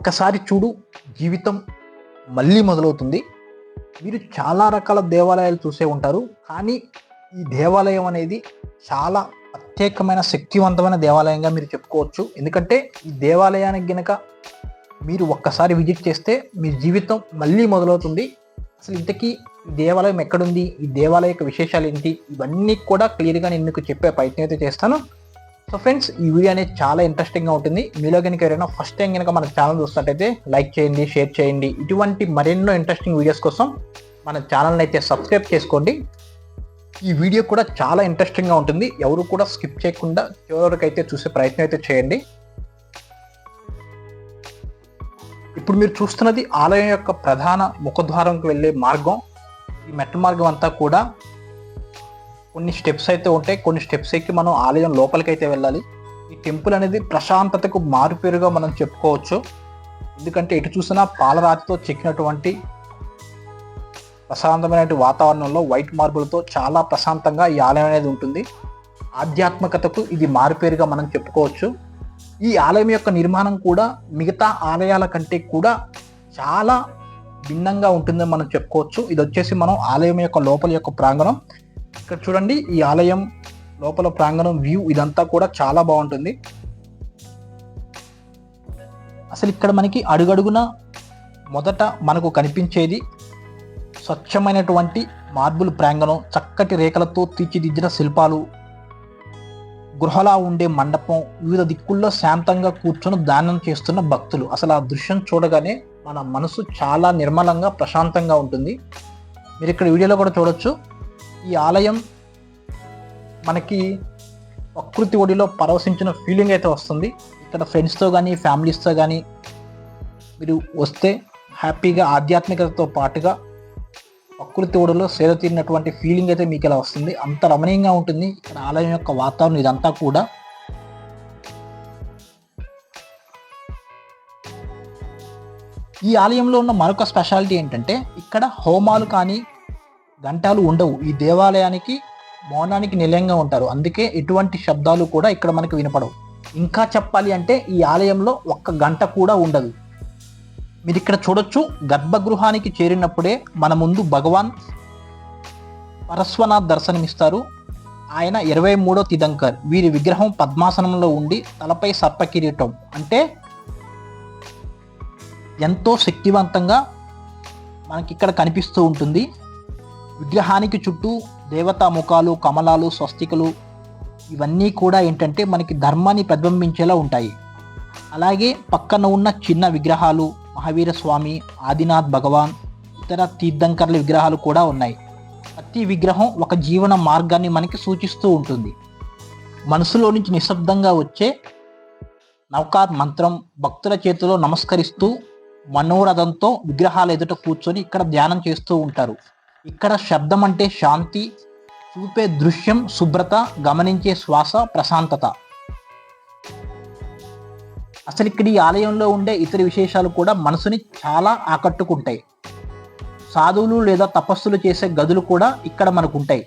ఒక్కసారి చూడు జీవితం మళ్ళీ మొదలవుతుంది. మీరు చాలా రకాల దేవాలయాలు చూసే ఉంటారు కానీ ఈ దేవాలయం అనేది చాలా ప్రత్యేకమైన శక్తివంతమైన దేవాలయంగా మీరు చెప్పుకోవచ్చు. ఎందుకంటే ఈ దేవాలయానికి గనక మీరు ఒక్కసారి విజిట్ చేస్తే మీ జీవితం మళ్ళీ మొదలవుతుంది. అసలు ఇంతకీ ఈ దేవాలయం ఎక్కడుంది? ఈ దేవాలయ యొక్క విశేషాలు ఏంటి? ఇవన్నీ కూడా క్లియర్గా నేను మీకు చెప్పే ప్రయత్నం అయితే చేస్తాను. సో ఫ్రెండ్స్ ఈ వీడియో అనేది చాలా ఇంట్రెస్టింగ్గా ఉంటుంది. మీలో కనుక ఎవరైనా ఫస్ట్ టైం కనుక మన ఛానల్ చూస్తున్నట్టయితే లైక్ చేయండి షేర్ చేయండి. ఇటువంటి మరెన్నో ఇంట్రెస్టింగ్ వీడియోస్ కోసం మన ఛానల్ని అయితే సబ్స్క్రైబ్ చేసుకోండి. ఈ వీడియో కూడా చాలా ఇంట్రెస్టింగ్గా ఉంటుంది. ఎవరు కూడా స్కిప్ చేయకుండా చివరికైతే చూసే ప్రయత్నం అయితే చేయండి. ఇప్పుడు మీరు చూస్తున్నది ఆలయం యొక్క ప్రధాన ముఖద్వారంకి వెళ్ళే మార్గం. ఈ మెట్ల మార్గం అంతా కూడా కొన్ని స్టెప్స్ అయితే ఉంటాయి. కొన్ని స్టెప్స్ ఎక్కి మనం ఆలయం లోపలికి అయితే వెళ్ళాలి. ఈ టెంపుల్ అనేది ప్రశాంతతకు మారుపేరుగా మనం చెప్పుకోవచ్చు. ఎందుకంటే ఎటు చూసినా పాలరాతితో చెక్కినటువంటి ప్రశాంతమైన వాతావరణంలో వైట్ మార్బుల్తో చాలా ప్రశాంతంగా ఈ ఆలయం అనేది ఉంటుంది. ఆధ్యాత్మికతకు ఇది మారుపేరుగా మనం చెప్పుకోవచ్చు. ఈ ఆలయం యొక్క నిర్మాణం కూడా మిగతా ఆలయాల కంటే కూడా చాలా భిన్నంగా ఉంటుందని మనం చెప్పుకోవచ్చు. ఇది వచ్చేసి మనం ఆలయం యొక్క లోపల యొక్క ప్రాంగణం. ఇక్కడ చూడండి ఈ ఆలయం లోపల ప్రాంగణం వ్యూ ఇదంతా కూడా చాలా బాగుంటుంది. అసలు ఇక్కడ మనకి అడుగడుగున మొదట మనకు కనిపించేది స్వచ్ఛమైనటువంటి మార్బుల్ ప్రాంగణం చక్కటి రేఖలతో తీర్చిదిద్దిన శిల్పాలు గృహలా ఉండే మండపం వివిధ దిక్కుల్లో శాంతంగా కూర్చొని దానం చేస్తున్న భక్తులు. అసలు ఆ దృశ్యం చూడగానే మన మనసు చాలా నిర్మలంగా ప్రశాంతంగా ఉంటుంది. మీరు ఇక్కడ వీడియోలో కూడా చూడొచ్చు. ఈ ఆలయం మనకి ప్రకృతి ఒడిలో పరవశించిన ఫీలింగ్ అయితే వస్తుంది. ఇక్కడ ఫ్రెండ్స్తో కానీ ఫ్యామిలీస్తో కానీ మీరు వస్తే హ్యాపీగా ఆధ్యాత్మికతతో పాటుగా ప్రకృతి ఒడిలో సేద తీరినటువంటి ఫీలింగ్ అయితే మీకు ఇలా వస్తుంది. అంత రమణీయంగా ఉంటుంది ఇక్కడ ఆలయం యొక్క వాతావరణం ఇదంతా కూడా. ఈ ఆలయంలో ఉన్న మరొక స్పెషాలిటీ ఏంటంటే ఇక్కడ హోమాలు కానీ గంటాలు ఉండవు. ఈ దేవాలయానికి మౌనానికి నిలయంగా ఉంటారు. అందుకే ఎటువంటి శబ్దాలు కూడా ఇక్కడ మనకు వినపడవు. ఇంకా చెప్పాలి అంటే ఈ ఆలయంలో ఒక్క గంట కూడా ఉండదు. మీరు ఇక్కడ చూడొచ్చు గర్భగృహానికి చేరినప్పుడే మన ముందు భగవాన్ పరస్వనాథ్ దర్శనమిస్తారు. ఆయన ఇరవై మూడో తిదంకర్. వీరి విగ్రహం పద్మాసనంలో ఉండి తలపై సర్పకిరీటం. అంటే ఎంతో శక్తివంతంగా మనకి ఇక్కడ కనిపిస్తూ ఉంటుంది. విగ్రహానికి చుట్టూ దేవతా ముఖాలు కమలాలు స్వస్తికలు ఇవన్నీ కూడా ఏంటంటే మనకి ధర్మాన్ని ప్రతిబింబించేలా ఉంటాయి. అలాగే పక్కన ఉన్న చిన్న విగ్రహాలు మహావీర స్వామి ఆదినాథ్ భగవాన్ ఇతర తీర్థంకర్ల విగ్రహాలు కూడా ఉన్నాయి. ప్రతి విగ్రహం ఒక జీవన మార్గాన్ని మనకి సూచిస్తూ ఉంటుంది. మనసులో నుంచి నిశ్శబ్దంగా వచ్చే నౌకార్ మంత్రం భక్తుల చేతిలో నమస్కరిస్తూ మనోరథంతో విగ్రహాల ఎదుట కూర్చొని ఇక్కడ ధ్యానం చేస్తూ ఉంటారు. ఇక్కడ శబ్దం అంటే శాంతి చూపే దృశ్యం శుభ్రత గమనించే శ్వాస ప్రశాంతత. అసలు ఇక్కడ ఈ ఆలయంలో ఉండే ఇతర విశేషాలు కూడా మనసుని చాలా ఆకట్టుకుంటాయి. సాధువులు లేదా తపస్సులు చేసే గదులు కూడా ఇక్కడ మనకు ఉంటాయి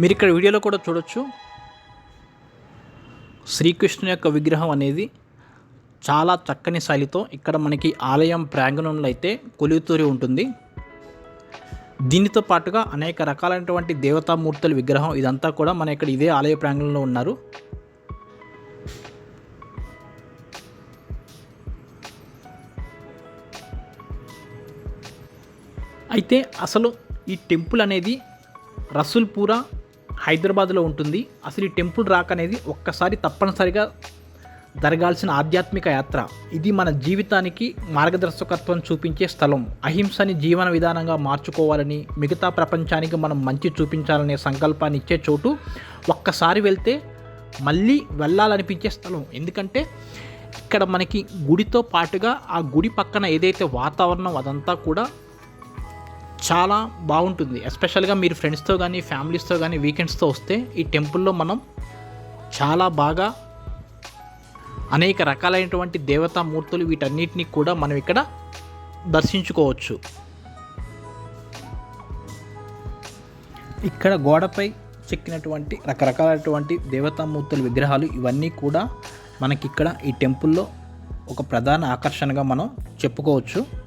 మీరు ఇక్కడ వీడియోలో కూడా చూడొచ్చు. శ్రీకృష్ణుని యొక్క విగ్రహం అనేది చాలా చక్కని శైలితో ఇక్కడ మనకి ఆలయం ప్రాంగణంలో అయితే కొలుతూరి ఉంటుంది. దీనితో పాటుగా అనేక రకాలైనటువంటి దేవతామూర్తుల విగ్రహం ఇదంతా కూడా మన ఇక్కడ ఇదే ఆలయ ప్రాంగణంలో ఉన్నారు. అయితే అసలు ఈ టెంపుల్ అనేది రసూల్పూరా హైదరాబాద్లో ఉంటుంది. అసలు ఈ టెంపుల్ రాక్ అనేది ఒక్కసారి తప్పనిసరిగా జరగాల్సిన ఆధ్యాత్మిక యాత్ర. ఇది మన జీవితానికి మార్గదర్శకత్వం చూపించే స్థలం. అహింసని జీవన విధానంగా మార్చుకోవాలని మిగతా ప్రపంచానికి మనం మంచి చూపించాలనే సంకల్పాన్ని ఇచ్చే చోటు ఒక్కసారి వెళ్తే మళ్ళీ వెళ్ళాలనిపించే స్థలం. ఎందుకంటే ఇక్కడ మనకి గుడితో పాటుగా ఆ గుడి పక్కన ఏదైతే వాతావరణం అదంతా కూడా చాలా బాగుంటుంది. ఎస్పెషల్గా మీరు ఫ్రెండ్స్తో కానీ ఫ్యామిలీస్తో కానీ వీకెండ్స్తో వస్తే ఈ టెంపుల్లో మనం చాలా బాగా అనేక రకాలైనటువంటి దేవతా మూర్తులు వీటన్నిటిని కూడా మనం ఇక్కడ దర్శించుకోవచ్చు. ఇక్కడ గోడపై చెక్కినటువంటి రకరకాలైనటువంటి దేవతామూర్తుల విగ్రహాలు ఇవన్నీ కూడా మనకిక్కడ ఈ టెంపుల్లో ఒక ప్రధాన ఆకర్షణగా మనం చెప్పుకోవచ్చు.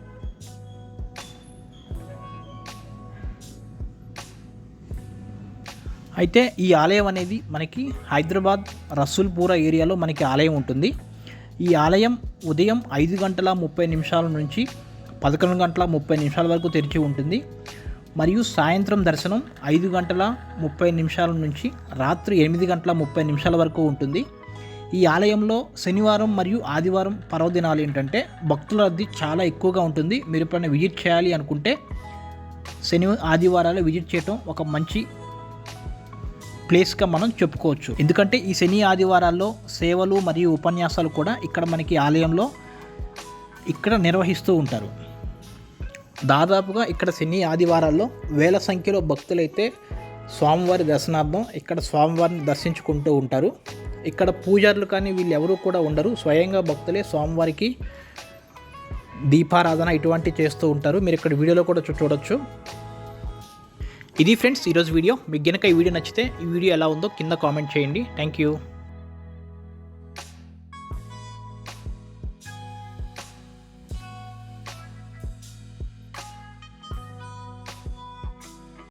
అయితే ఈ ఆలయం అనేది మనకి హైదరాబాద్ రసూల్పూర ఏరియాలో మనకి ఆలయం ఉంటుంది. ఈ ఆలయం ఉదయం ఐదు గంటల ముప్పై నిమిషాల నుంచి పదకొండు గంటల ముప్పై నిమిషాల వరకు తెరిచి ఉంటుంది. మరియు సాయంత్రం దర్శనం ఐదు గంటల ముప్పై నిమిషాల నుంచి రాత్రి ఎనిమిది గంటల ముప్పై నిమిషాల వరకు ఉంటుంది. ఈ ఆలయంలో శనివారం మరియు ఆదివారం పర్వదినాలు ఏంటంటే భక్తుల రద్దీ చాలా ఎక్కువగా ఉంటుంది. మీరు ఎప్పుడైనా విజిట్ చేయాలి అనుకుంటే శని ఆదివారాలు విజిట్ చేయటం ఒక మంచి ప్లేస్గా మనం చెప్పుకోవచ్చు. ఎందుకంటే ఈ శని ఆదివారాల్లో సేవలు మరియు ఉపన్యాసాలు కూడా ఇక్కడ మనకి ఆలయంలో ఇక్కడ నిర్వహిస్తూ ఉంటారు. దాదాపుగా ఇక్కడ శని ఆదివారాల్లో వేల సంఖ్యలో భక్తులైతే స్వామివారి దర్శనార్థం ఇక్కడ స్వామివారిని దర్శించుకుంటూ ఉంటారు. ఇక్కడ పూజారులు కానీ వీళ్ళు కూడా ఉండరు. స్వయంగా భక్తులే స్వామివారికి దీపారాధన ఇటువంటి చేస్తూ ఉంటారు. మీరు ఇక్కడ వీడియోలో కూడా చూడవచ్చు చూడొచ్చు. ఇది ఫ్రెండ్స్ ఈరోజు వీడియో. మీకు గనక ఈ వీడియో నచ్చితే ఈ వీడియో ఎలా ఉందో కింద కామెంట్ చేయండి. Thank you